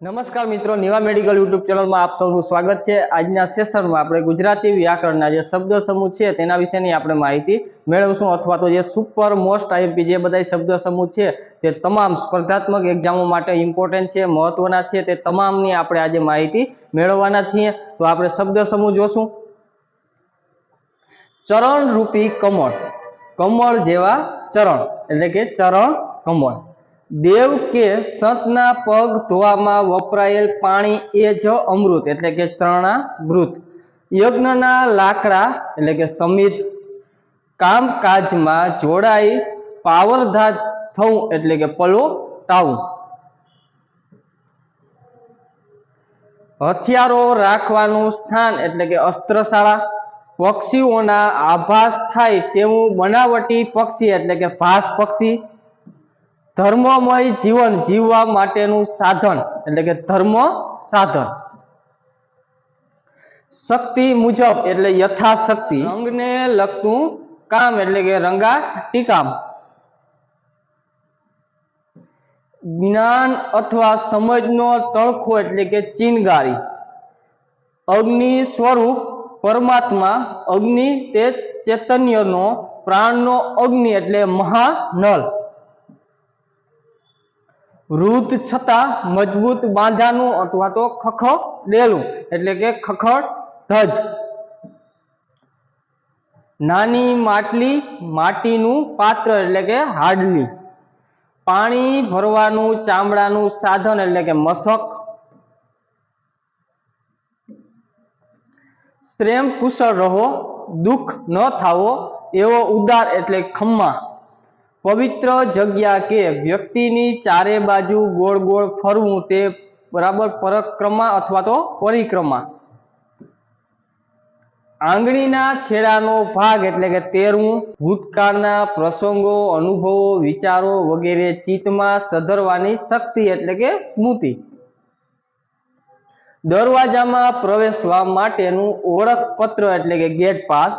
નમસ્કાર મિત્રો, Niva medical YouTube ચેનલમાં આપ સૌનું સ્વાગત છે. આજના સેશનમાં આપણે ગુજરાતી વ્યાકરણના જે શબ્દ સમૂહ છે તેના વિશેની આપણે માહિતી મેળવશું અથવા તો જે સુપર મોસ્ટ આઈએમપી જે બધા શબ્દ સમૂહ છે તે તમામ સ્પર્ધાત્મક એક્ઝામો માટે ઇમ્પોર્ટન્ટ છે, મહત્વના છે તે તમામની આપણે આજે માહિતી મેળવવાના છીએ. તો આપણે શબ્દ સમૂહ જોશું. ચરણરૂપી કમળ. કમળ જેવા ચરણ. એટલે કે ચરણ કમળ. દેવ કે સંતના પગ ધોવામાં વપરાયેલ પાણી એ જ અમૃત, એટલે કે ચરણામૃત યજ્ઞના લાકડા, એટલે કે સમિત કામકાજમાં જોડાઈ પાવરધા થવું, એટલે કે પલોટાવું. હથિયારો રાખવાનું સ્થાન, એટલે કે અસ્ત્રશાળા. પક્ષીઓના આભાસ થાય તેવું બનાવટી પક્ષી, એટલે કે ભાસ પક્ષી ધર્મમય જીવન જીવવા માટેનું સાધન, એટલે કે ધર્મ સાધન. શક્તિ મુજબ, એટલે યથાશક્તિ. રંગને લગતું કામ, એટલે કે રંગા ટીકામ. જ્ઞાન અથવા સમજનો તણખો એટલે કે ચિનગારી. અગ્નિ સ્વરૂપ, પરમાત્મા, અગ્નિ તે ચૈતન્યનો પ્રાણનો અગ્નિ, એટલે મહાનલ વૃદ્ધ છતાં મજબૂત બાંધાનું અથવા તો ખખડેલું એટલે કે ખખડ ધજ. નાની માટલી માટીનું પાત્ર, એટલે કે હાડલી. પાણી ભરવાનું ચામડાનું સાધન, એટલે કે મશક પ્રેમ કુશળ રહો, દુઃખ ન થાવો, એવો ઉદાર, એટલે ખમ્મા. પવિત્ર જગ્યા કે વ્યક્તિની ચારે બાજુ ગોળ ગોળ ફરવું તે બરાબર પરિક્રમા અથવા તો પરિક્રમા. આંગળીના છેડાનો ભાગ એટલે કે તેરવું ભૂતકાળના પ્રસંગો, અનુભવો, વિચારો વગેરે ચિત્તમાં સધરવાની શક્તિ એટલે કે સ્મૃતિ. દરવાજામાં પ્રવેશવા માટેનું ઓળખપત્ર એટલે કે ગેટ પાસ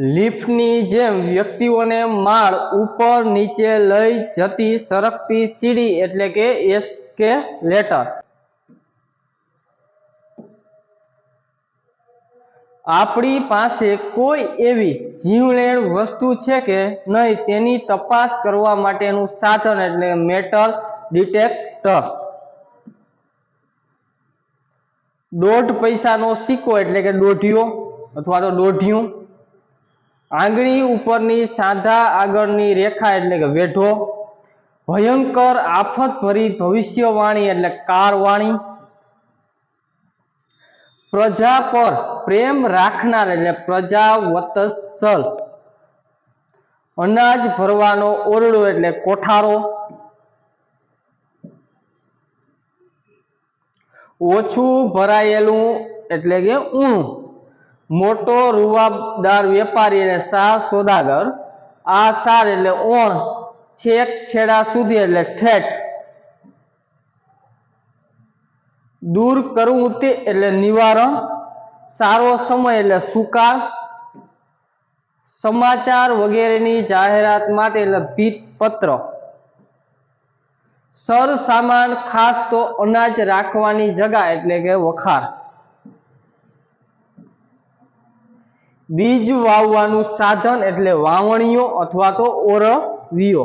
લિફ્ટની જેમ વ્યક્તિઓને માળ ઉપર નીચે લઈ જતી સરકતી સીડી એટલે કે એસ્કેલેટર. આપણી પાસે કોઈ એવી જીવલેણ વસ્તુ છે કે નહીં તેની તપાસ કરવા માટેનું સાધન એટલે મેટલ ડિટેક્ટર. દોઢ પૈસાનો સિક્કો એટલે કે દોઢિયો અથવા તો દોઢિયું. આંગળી ઉપરની સાંધા આગળની રેખા એટલે કે વેઢો, ભયંકર આફત ભરી ભવિષ્યવાણી એટલે કારવાણી, પ્રજા પર પ્રેમ રાખનાર એટલે પ્રજાવત્સલ અનાજ ભરવાનો ઓરડો એટલે કોઠારો, ઓછું ભરાયેલું એટલે કે ઊણું. મોટો રૂવાબદાર વેપારી અને શાહ સોદાગર, આ સાર એટલે ઓણ, છેક છેડા સુધી એટલે ઠેઠ. દૂર કરવું તે એટલે નિવારણ, સારો સમય એટલે સુકાળ સમાચાર વગેરેની જાહેરાત માટે એટલે ભીતપત્ર. સર સામાન ખાસ તો અનાજ રાખવાની જગા એટલે કે વખાર. બીજ વાવવાનું સાધન એટલે વાવણીઓ અથવા તો ઓરવીઓ.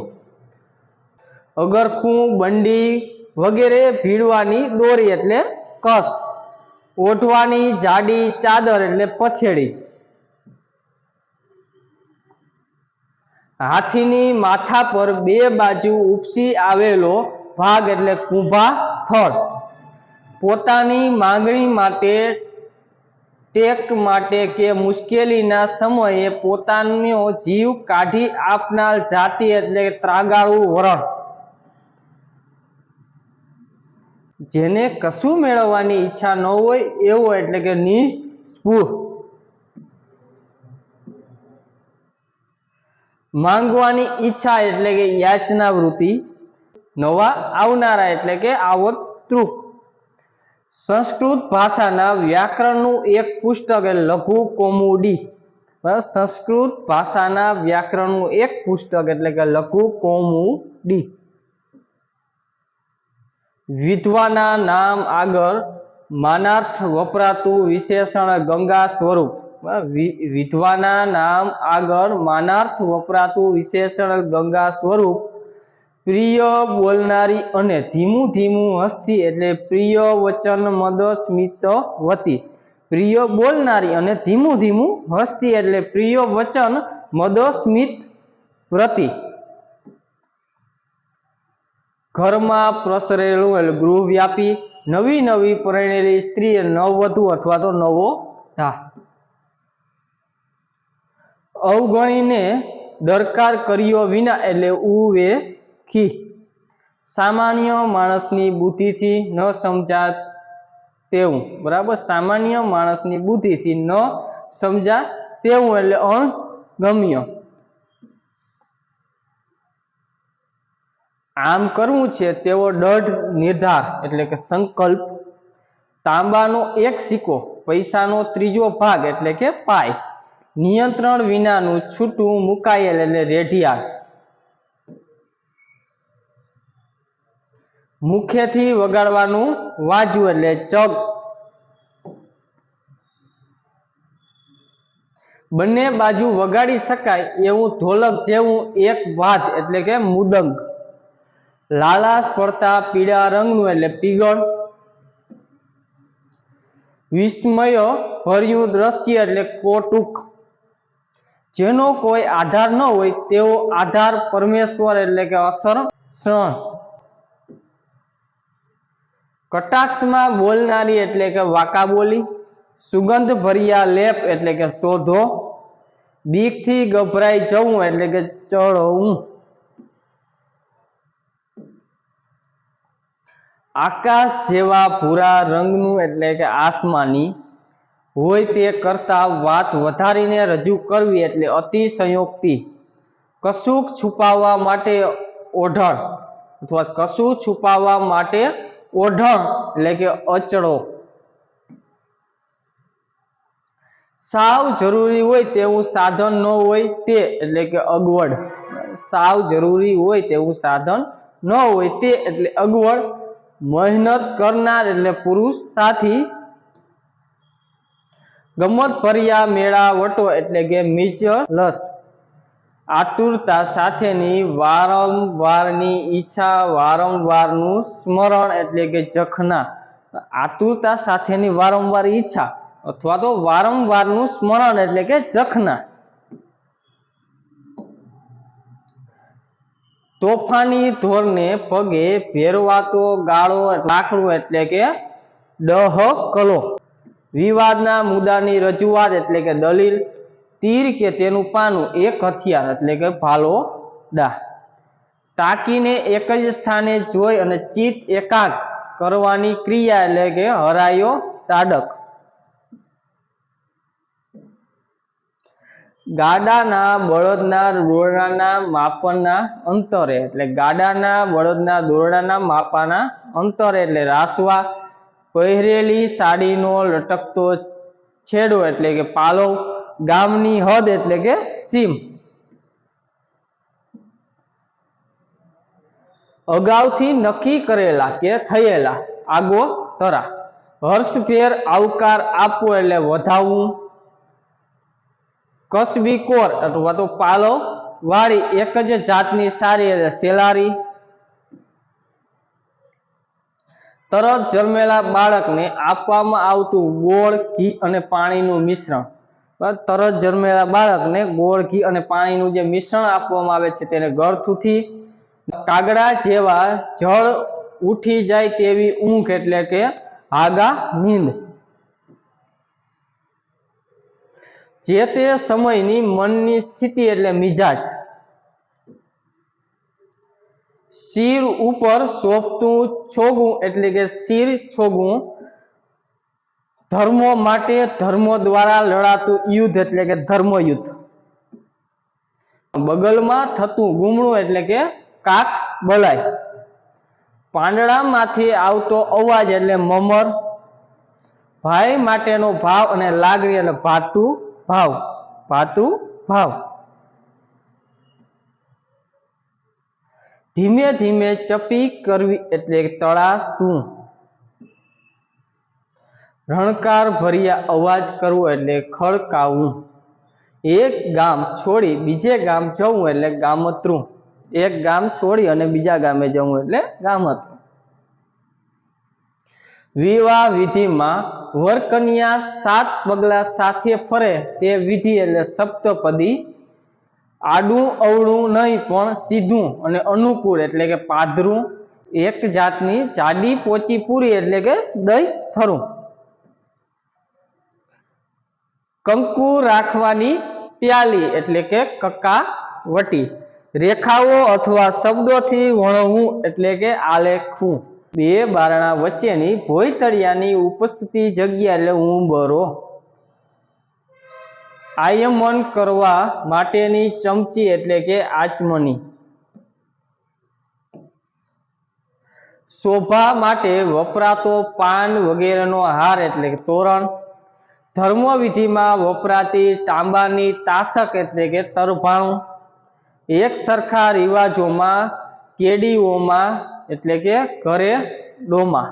અગરખું, બંડી વગેરે ભીડવાની દોરી એટલે કસ. ઓઢવાની જાડી ચાદર એટલે પછેડી. હાથીની માથા પર બે બાજુ ઉપસી આવેલો ભાગ એટલે કુંભા થળ પોતાની માંગણી માટે ટેક માટે કે મુશ્કેલીના સમયે પોતાનો જીવ કાઢી આપનાર જાતિ એટલે ત્રાગાળુ વરણ. જેને કશું મેળવવાની ઈચ્છા ન હોય એવો એટલે કે નિસ્પૃહ માંગવાની ઈચ્છા એટલે કે યાચના વૃત્તિ. નવા આવનારા એટલે કે આવતૃક સંસ્કૃત ભાષાના વ્યાકરણનું એક પુસ્તક એટલે લઘુ કોમુડી. સંસ્કૃત ભાષાના વ્યાકરણનું એક પુસ્તક એટલે કે લઘુ કોમુડી. વિધવાના નામ આગળ માનાર્થ વપરાતું વિશેષણ ગંગા સ્વરૂપ. વિધવાના નામ આગળ માનાર્થ વપરાતું વિશેષણ ગંગા સ્વરૂપ પ્રિય બોલનારી અને ધીમું ધીમું હસતી એટલે પ્રિય વચન મદ વતી. પ્રિય બોલનારી અને ધીમું ધીમું હસતી એટલે પ્રિય વચન મદ વ્રતિ ઘરમાં પ્રસરેલું એટલે ગૃહ વ્યાપી નવી નવી પરણેલી સ્ત્રી નવવધુ અથવા તો નવો ધા અવગણીને દરકાર કર્યો વિના એટલે ઉવે ખી સામાન્ય માણસની બુદ્ધિથી ન સમજા તેવું. બરાબર? સામાન્ય માણસની બુદ્ધિથી ન સમજા તેવું એટલે અણગમ્ય. આમ કરવું છે તેવો દઢ નિર્ધાર એટલે કે સંકલ્પ. તાંબાનો એક સિક્કો, પૈસાનો ત્રીજો ભાગ એટલે કે પાય. નિયંત્રણ વિનાનું છૂટું મુકાયેલ એટલે રેઢિયાળ. મુખેથી વગાડવાનું વાજવું એટલે ચગ. બંને બાજુ વગાડી શકાય એવું ઢોલક જેવું એક વાત એટલે કે મુદંગ. લાલાશ પડતા પીળા રંગનું એટલે પીગળ. વિસ્મય ભર્યું દ્રશ્ય એટલે કોટુક. જેનો કોઈ આધાર ન હોય તેવો આધાર પરમેશ્વર એટલે કે અસર શ્રણ કટાક્ષમાં બોલનારી એટલે કે વાકા બોલી, સુગંધ ભર્યા લેપ એટલે કે શોધો બીકથી ગભરાઈ જવું એટલે કે ચડવું આકાશ જેવા ભૂરા રંગનું એટલે કે આસમાની હોય તે કરતા વાત વધારીને રજૂ કરવી એટલે અતિશયોક્તિ કશુંક છુપાવવા માટે ઓઢળ અથવા કશું છુપાવવા માટે ઓઢણ એટલે કે અચળો. સાવ જરૂરી હોય તેવું સાધન ન હોય તે એટલે કે અગવડ. સાવ જરૂરી હોય તેવું સાધન ન હોય તે એટલે અગવડ. મહેનત કરનાર એટલે પુરુષ સાથી. ગમત ફર્યા મેળા વટો એટલે કે મિચલસ. આતુરતા સાથેની વારંવારની ઈચ્છા, વારંવારનું સ્મરણ એટલે કે જખના. આતુરતા સાથેની વારંવાર ઈચ્છા અથવા તો વારંવારનું સ્મરણ એટલે કે જખના. તોફાની ધોરને પગે ભેરવાતો ગાળો, લાકડું એટલે કે ડહકલો વિવાદના મુદ્દાની રજૂઆત એટલે કે દલીલ તીર કે તેનું પાનું એક હથિયાર, એટલે કે ભાલો દા ટાંકીને એક જ સ્થાને જોઈ અને ચિત્ત એકાગ કરવાની ક્રિયા, એટલે કે હરાયો તાડક. ગાડાના બળદના દોરડાના માપના અંતરે, એટલે ગાડાના બળદના દોરડાના માપાના અંતરે, એટલે રાસવા પહેરેલી સાડીનો લટકતો છેડો, એટલે કે પાલવ ગામની હદ એટલે કે સીમ. અગાઉથી નક્કી કરેલા કે થયેલા આગો તરા. હર્ષભેર આવકાર આપવો એટલે વધાવવું. કસબી કોર અથવા તો પાલો વાળી એક જ જાતની સારી એટલે સેલારી. તરત જન્મેલા બાળકને આપવામાં આવતું ગોળ, ઘી અને પાણીનું મિશ્રણ? તરત જન્મેલા બાળકને ગોળ ઘી અને પાણીનું જે મિશ્રણ આપવામાં આવે છે તેને ગળથુથી કાગડા જેવા જળ ઉઠી જાય તેવી ઊંઘ એટલે કે હાગા નીંદ. જે તે સમયની મનની સ્થિતિ એટલે મિજાજ. શિર ઉપર સોપતું છોગું એટલે કે શિર છોગવું ધર્મો માટે ધર્મો દ્વારા લડાતું યુદ્ધ એટલે કે ધર્મ યુદ્ધ બગલમાં થતું ગુમણું એટલે કે કાક બલાય. પાંદડામાંથી આવતો અવાજ એટલે મમર. ભાઈ માટેનો ભાવ અને લાગણી એટલે ભાતું ભાવ. ભાતું ભાવ. ધીમે ધીમે ચપી કરવી એટલે તળાસવું રણકાર ભર્યા અવાજ કરવો એટલે ખડકાવું. એક ગામ છોડી બીજે ગામ જવું એટલે ગામતરું. એક ગામ છોડી અને બીજા ગામે જવું એટલે ગામતરું. વિવાહ વિધિમાં વરકન્યા સાત પગલા સાથે ફરે તે વિધિ એટલે સપ્તપદી. આડું અવળું નહીં પણ સીધું અને અનુકૂળ એટલે કે પાધરું. એક જાતની જાડી પોચી પૂરી એટલે કે દહીં થરું. કંકુ રાખવાની પ્યાલી એટલે કે કકાવટી રેખાઓ અથવા શબ્દોથી વણવું એટલે કે આલેખવું. બે બારણા વચ્ચેની ભોયતળિયાની ઉપસ્થિતિ જગ્યા એટલે ઉંબરો આયમન કરવા માટેની ચમચી એટલે કે આચમની. શોભા માટે વપરાતો પાન વગેરેનો હાર એટલે કે તોરણ. ધર્મવિધિમાં વપરાતી તાંબાની તાસક એટલે કે તરભાણું, એક સરખા રિવાજોમાં, કેડીઓમાં એટલે કે ઘરે ડોમાં.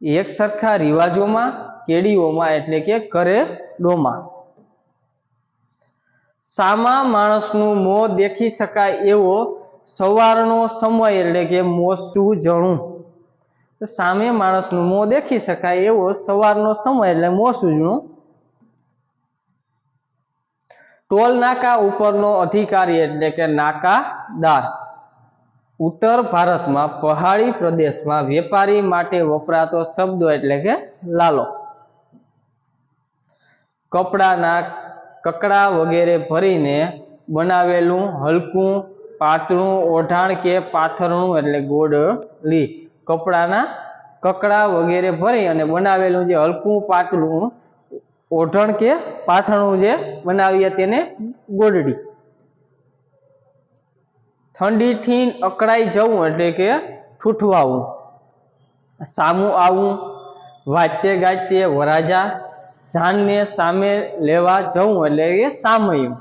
એક સરખા રિવાજોમાં, કેડીઓમાં એટલે કે ઘરે ડોમાં. સામા માણસનું મોં દેખી શકાય એવો સવારનો સમય એટલે કે મોસું જણું. સામે માણસનું મોં દેખી શકાય એવો સવારનો સમય એટલે મો જણું ટોલ નાકા ઉપરનો અધિકારી એટલે કે નાકાદાર. ઉત્તર ભારતમાં પહાડી પ્રદેશમાં વેપારી માટે વપરાતો શબ્દો એટલે કે લાલો. કપડાના કકડા વગેરે ભરીને બનાવેલું હલકું, પાતળું, ઓઢાણ કે પાથરણું એટલે ગોડલી. કપડાના કકડા વગેરે ભરી અને બનાવેલું જે હલકું પાતળું ઓઢણ કે પાથરણું જે બનાવીએ તેને ગોડડી. ઠંડીથી અકળાઈ જવું એટલે કે ઠૂઠવાવું. સામું આવવું વાત્ય ગાત્ય વરાજા, જાનને સામે લેવા જવું એટલે કે સામયું.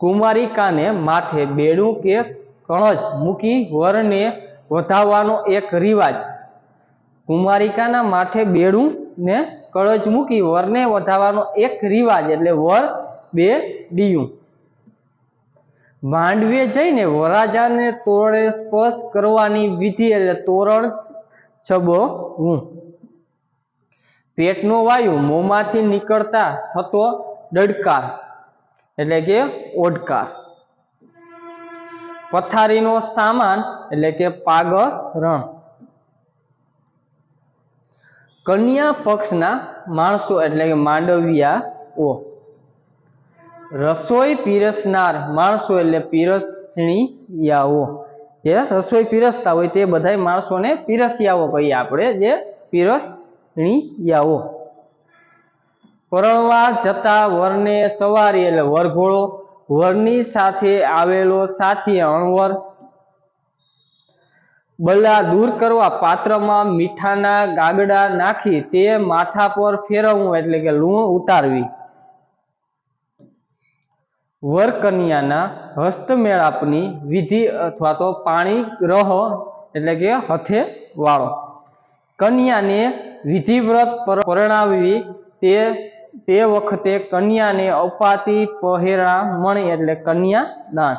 કુમારિકાને માથે બેડું કે કણજ મૂકી વરને વધાવવાનો એક રિવાજ. કુમારિકાના માથે બેડું ને કળજ મૂકી વરને વધાવવાનો એક રિવાજ એટલે વર બે ડીયું. માંડવે જઈને વરાજાને તોરણે સ્પર્શ કરવાની વિધિ એટલે તોરણ છબવું. પેટનો વાયુ મોંમાંથી નીકળતા થતો ડડકાર એટલે કે ઓડકાર. પથારીનો સામાન એટલે કે પાગરણ કન્યા પક્ષના માણસો એટલે કે માંડવિયાઓ. રસોઈ પીરસનાર માણસો એટલે પીરસણીયાઓ. જે રસોઈ પીરસતા હોય તે બધા માણસોને પીરસિયાઓ કહીએ આપણે, જે પીરસણીયાઓ. પરણવા જતા વરને સવારી એટલે વરઘોડો વરની સાથે આવેલો સાથી અણવર બલ્લા દૂર કરવા પાત્રમાં મીઠાના ગાગડા નાખી તે માથા પર ફેરવવું એટલે કે લૂણ ઉતારવી. વરકન્યાના હસ્તમેળાપની વિધિ અથવા તો પાણી ગ્રહ એટલે કે હથે વાળો. કન્યાને વિધિવ્રત પર- પરણાવવી તે તે વખતે કન્યાને અપાતી પહેરામણી એટલે કન્યા દાન.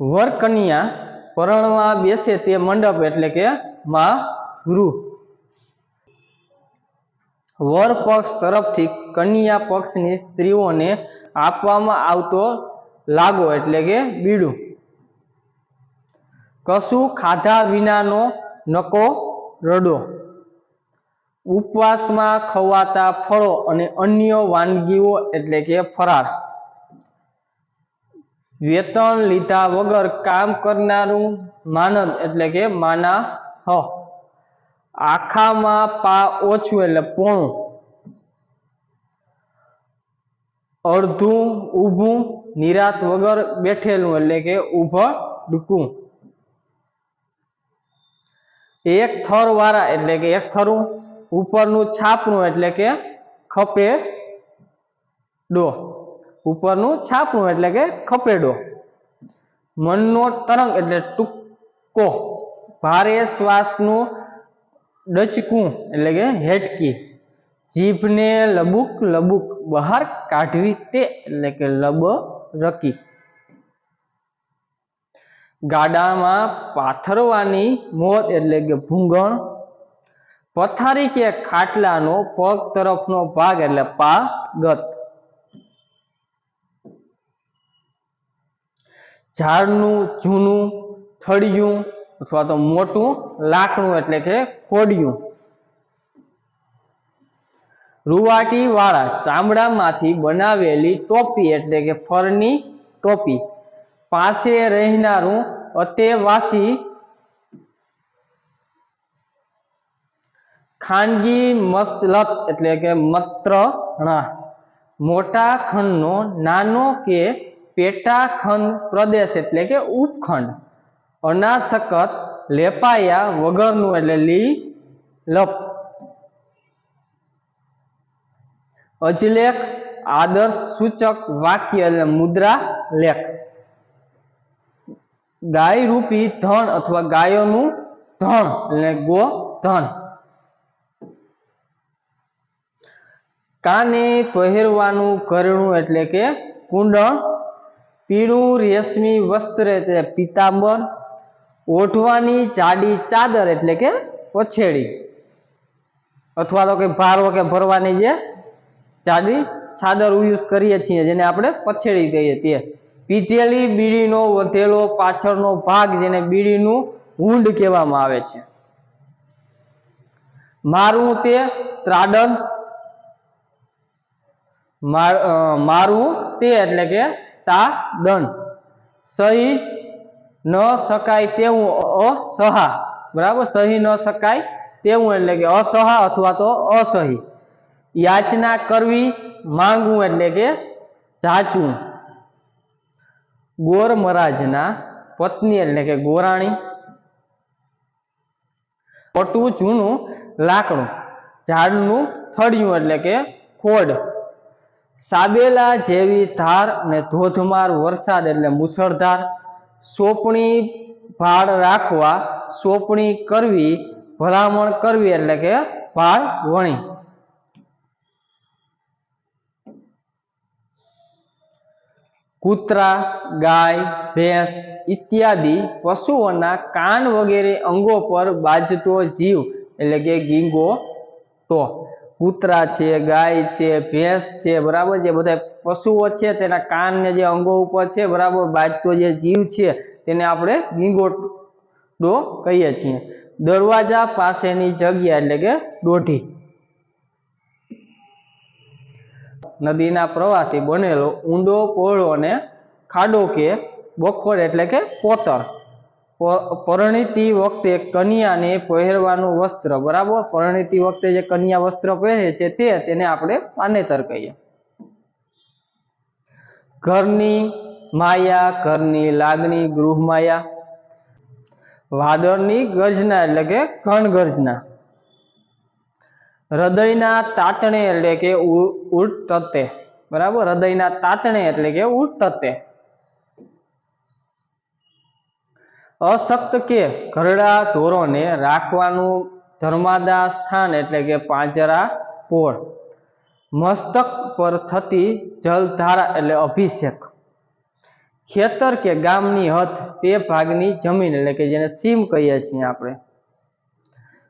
વર કન્યા પરણવા બેસે તે મંડપ એટલે કે મા ગૃહ વર પક્ષ તરફથી કન્યા પક્ષની સ્ત્રીઓને આપવામાં આવતો લાગો એટલે કે બીડું. કશું ખાધા વિનાનો નકો રડો. ઉપવાસમાં ખવાતા ફળો અને અન્ય વાનગીઓ એટલે કે ફરાળ. વેતન લીધા વગર કામ કરનારું માનદ એટલે કે માના હ આખામાં પા ઓછું એટલે પોણું. અડધું ઊભું, નિરાત વગર બેઠેલું એટલે કે ઊભા ડૂકું એક થર વાળા એટલે કે એક થરું ઉપરનું છાપરું એટલે કે ખપે ડો. ઉપરનું છાપરું એટલે કે ખપેડો મનનો તરંગ એટલે ટૂંકો, ભારે શ્વાસનું ડચકું એટલે કે હેટકી જીભને લબુક લબુક બહાર કાઢવી તે એટલે કે લબ રકી ગાડામાં પાથરવાની મોત એટલે કે ભૂંગણ પથારી કે ખાટલાનો પગ તરફનો ભાગ એટલે પાગત. ઝાડનું, જૂનું, થળિયું અથવા તો મોટું લાકડું એટલે કે ખોડિયું. રૂવાટી વાળા ચામડામાંથી બનાવેલી ટોપી એટલે કે ફરની ટોપી. પાસે રહેનારું અતેવાસી ખાનગી મસલત એટલે કે મત્રણા. મોટા ખંડનો નાનો કે પેટા ખંડ પ્રદેશ એટલે કે ઉપખંડ. અનાસકત, લેપાયા વગરનું એટલે લી લપ અજલેખ, આદર્શ સૂચક વાક્ય એટલે મુદ્રા લેખ. ગાય રૂપી ધન અથવા ગાયોનું ધન એટલે ગો ધન કાને પહેરવાનું કરણું એટલે કે કુંડળ પીળું રેશમી વસ્ત્ર એટલે પીતાંબર, ઓઢવાની જાડી ચાદર એટલે કે પછેડી અથવા તો કે ભારો કે ભરવાની જે જાડી, ચાદર યુઝ કરીએ છીએ, જેને આપણે પછેડી કહીએ તે પીધેલી બીડીનો વધેલો પાછળનો ભાગ જેને બીડીનું હુંડ કહેવામાં આવે છે. મારું તે ત્રાડન મારવું તે એટલે કે તા દંડ સહી ન શકાય તેવું અસહા. બરાબર? સહી ન શકાય તેવું એટલે કે અસહા અથવા તો અસહી. યાચના કરવી માંગવું એટલે કે જાચવું. ગોર મહારાજના પત્ની એટલે કે ગોરાણી. પટવું જૂનું લાકડું. ઝાડનું થડિયું એટલે કે ખોડ. સાબેલા જેવી ધાર અને ધોધમાર વરસાદ એટલે મુસળધાર સોપણી ભાળ રાખવા, સોપણી કરવી, ભલામણ કરવી એટલે કે ભાળ વણી. કૂતરા, ગાય, ભેંસ ઇત્યાદિ પશુઓના કાન વગેરે અંગો પર બાજતો જીવ એટલે કે ગીંગો તો કૂતરા છે, ગાય છે, ભેંસ છે, બરાબર જે બધા પશુઓ છે, તેના કાન ને જે અંગો ઉપર છે, બરાબર? બાજતો જે જીવ છે, તેને આપણે ગીંગોટો કહીએ છીએ. દરવાજા પાસેની જગ્યા એટલે કે દોઢી. નદીના પ્રવાહથી બનેલો ઊંડો પહોળો અને ખાડો કે બખોર એટલે કે પોતર. પ- પરિણીતિ વખતે કન્યાને પહેરવાનું વસ્ત્ર, બરાબર? પરિણીતિ વખતે જે કન્યા વસ્ત્ર પહેરે છે તે તેને આપણે પાનેતર કહીએ. ઘરની માયા, ઘરની લાગણી ગૃહ માયા વાદળની ગર્જના એટલે કે ઘણ ગર્જના હૃદયના તાતણે એટલે કે ઉ- ઉઠતતે બરાબર? હૃદયના તાતણે એટલે કે ઉઠતતે અશક્ત કે ઘરડા ઢોરોને રાખવાનું ધર્માદા સ્થાન એટલે કે પાંજરા પોળ. મસ્તક પર થતી જલધારા એટલે અભિષેક. ખેતર કે ગામની હદ તે ભાગની જમીન એટલે કે જેને સીમ કહીએ છીએ આપણે.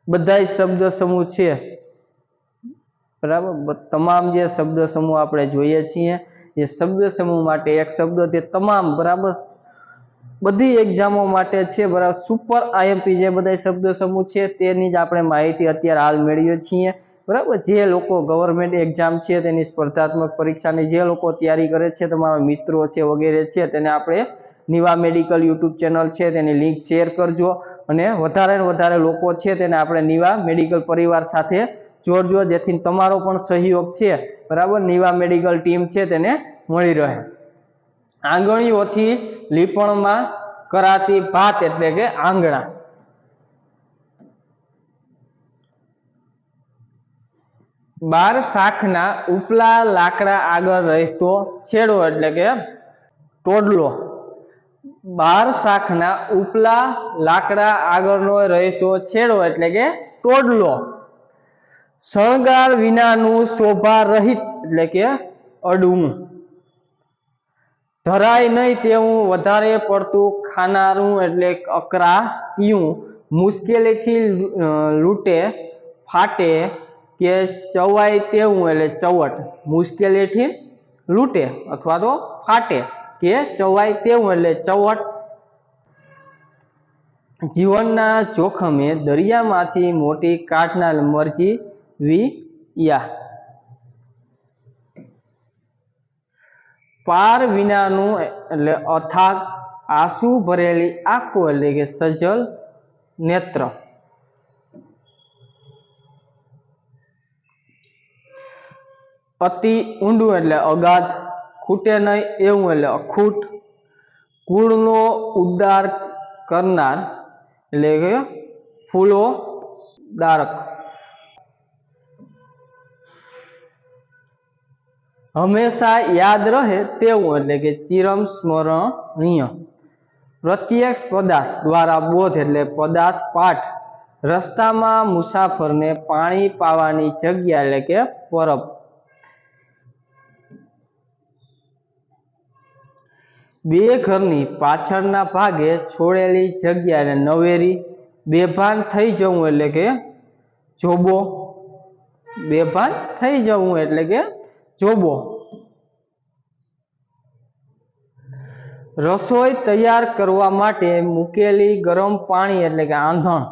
બધા શબ્દ સમૂહ છે. બરાબર? તમામ જે શબ્દ સમૂહ આપણે જોઈએ છીએ, એ શબ્દ સમૂહ માટે એક શબ્દ તે તમામ, બરાબર? બધી એક્ઝામો માટે છે બરાબર સુપર આઈએમપી જે બધા શબ્દ સમૂહ છે તેની જ આપણે માહિતી અત્યારે હાલ મેળવીએ છીએ. બરાબર, જે લોકો ગવર્મેન્ટ એક્ઝામ છે તેની સ્પર્ધાત્મક પરીક્ષાની જે લોકો તૈયારી કરે છે, તમારા મિત્રો છે વગેરે છે તેને આપણે નિવા મેડિકલ યુટ્યુબ ચેનલ છે તેની લિંક શેર કરજો અને વધારે ને વધારે લોકો છે તેને આપણે નિવા મેડિકલ પરિવાર સાથે જોડજો, જેથી તમારો પણ સહયોગ છે. બરાબર નિવા મેડિકલ ટીમ છે તેને મળી રહે. આંગળીઓથી લીપણમાં કરાતી ભાત એટલે કે આંગણા બાર શાખના ઉપલા લાકડા આગળ રહેતો છેડો એટલે કે ટોડલો. બાર શાખના ઉપલા લાકડા આગળનો રહેતો છેડો એટલે કે ટોડલો. શણગાર વિનાનું શોભા રહિત એટલે કે અડવું ધરાય નહીં તેવું વધારે પડતું ખાનારું એટલે અકરા પીવું મુશ્કેલીથી લૂંટે, ફાટે કે ચવાય તેવું એટલે ચવટ. મુશ્કેલીથી લૂંટે અથવા તો ફાટે કે ચવાય તેવું એટલે ચવટ. જીવનના જોખમે દરિયામાંથી મોટી કાઠના મરજી વી પાર વિનાનું, એટલે અથાગ, આંસુ ભરેલી આંખો, એટલે કે સજલ નેત્ર. અતિ ઊંડું, એટલે અગાધ, ખૂટે નહીં, એવું, એટલે અખૂટ. કુળનો ઉદ્ધાર કરનાર, એટલે કે ફૂલો, દારક. હંમેશા યાદ રહે તેવું એટલે કે ચિરમ સ્મરણીય. પ્રત્યક્ષ પદાર્થ દ્વારા બોધ એટલે પદાર્થ પાઠ. રસ્તામાં મુસાફરને પાણી પાવાની જગ્યા એટલે કે પરબ. બે ઘરની પાછળના ભાગે છોડેલી જગ્યા એટલે નવેરી. બેભાન થઈ જવું એટલે કે જોબો. બેભાન થઈ જવું એટલે કે જોબો રસોઈ તૈયાર કરવા માટે મૂકેલી ગરમ પાણી એટલે કે આંધણ,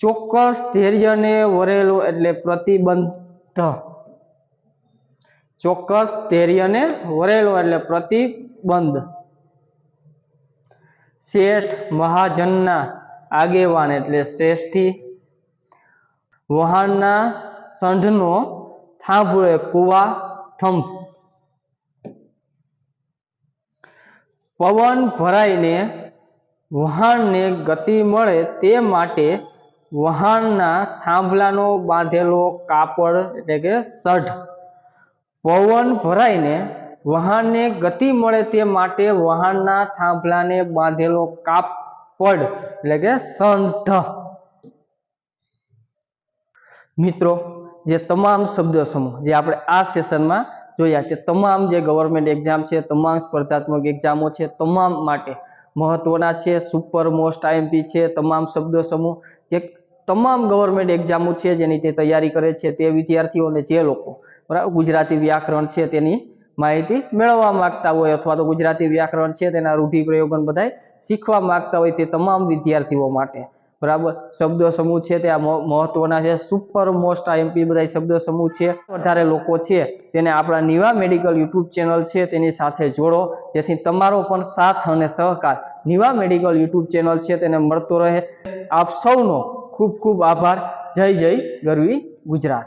ચોક્કસ ધૈર્યને વરેલું એટલે પ્રતિબંધ. ચોક્કસ ધૈર્યને વરેલું એટલે પ્રતિબંધ. શેઠ મહાજનના આગેવાન એટલે શ્રેષ્ઠી. વહાણના સંઢનો થાંભળે કુવા થંભ પવન ભરાઈને વહાણને ગતિ મળે તે માટે વહાણના થાંભલાનો બાંધેલો કાપડ એટલે કે સઢ પવન ભરાઈને વહાણને ગતિ મળે તે માટે વહાણના થાંભલાને બાંધેલો કાપડ એટલે કે સંઢ મિત્રો જે તમામ શબ્દ સમૂહ, જે આપણે આ સેશનમાં જોયા કે તમામ જે ગવર્મેન્ટ એક્ઝામ છે, તમામ સ્પર્ધાત્મક એક્ઝામો છે, તમામ માટે મહત્વના છે સુપર મોસ્ટ આઈએમપી છે, તમામ શબ્દ સમૂહ, જે તમામ ગવર્મેન્ટ એક્ઝામો છે, જેની તે તૈયારી કરે છે તે વિદ્યાર્થીઓ અને જે લોકો, બરાબર, ગુજરાતી વ્યાકરણ છે તેની માહિતી મેળવવા માંગતા હોય અથવા તો ગુજરાતી વ્યાકરણ છે તેના રૂઢિપ્રયોગો બધાય શીખવા માંગતા હોય તે તમામ વિદ્યાર્થીઓ માટે. બરાબર? શબ્દ સમૂહ છે તે આ મહ- મહત્વના છે. સુપર મોસ્ટ આ એમપી બધા શબ્દો સમૂહ છે. વધારે લોકો છે તેને આપણા નિવા મેડિકલ યુટ્યુબ ચેનલ છે તેની સાથે જોડો. જેથી તમારો પણ સાથ અને સહકાર નિવા મેડિકલ યુટ્યુબ ચેનલ છે તેને મળતો રહે. આપ સૌનો ખૂબ ખૂબ આભાર. જય જય ગરવી ગુજરાત.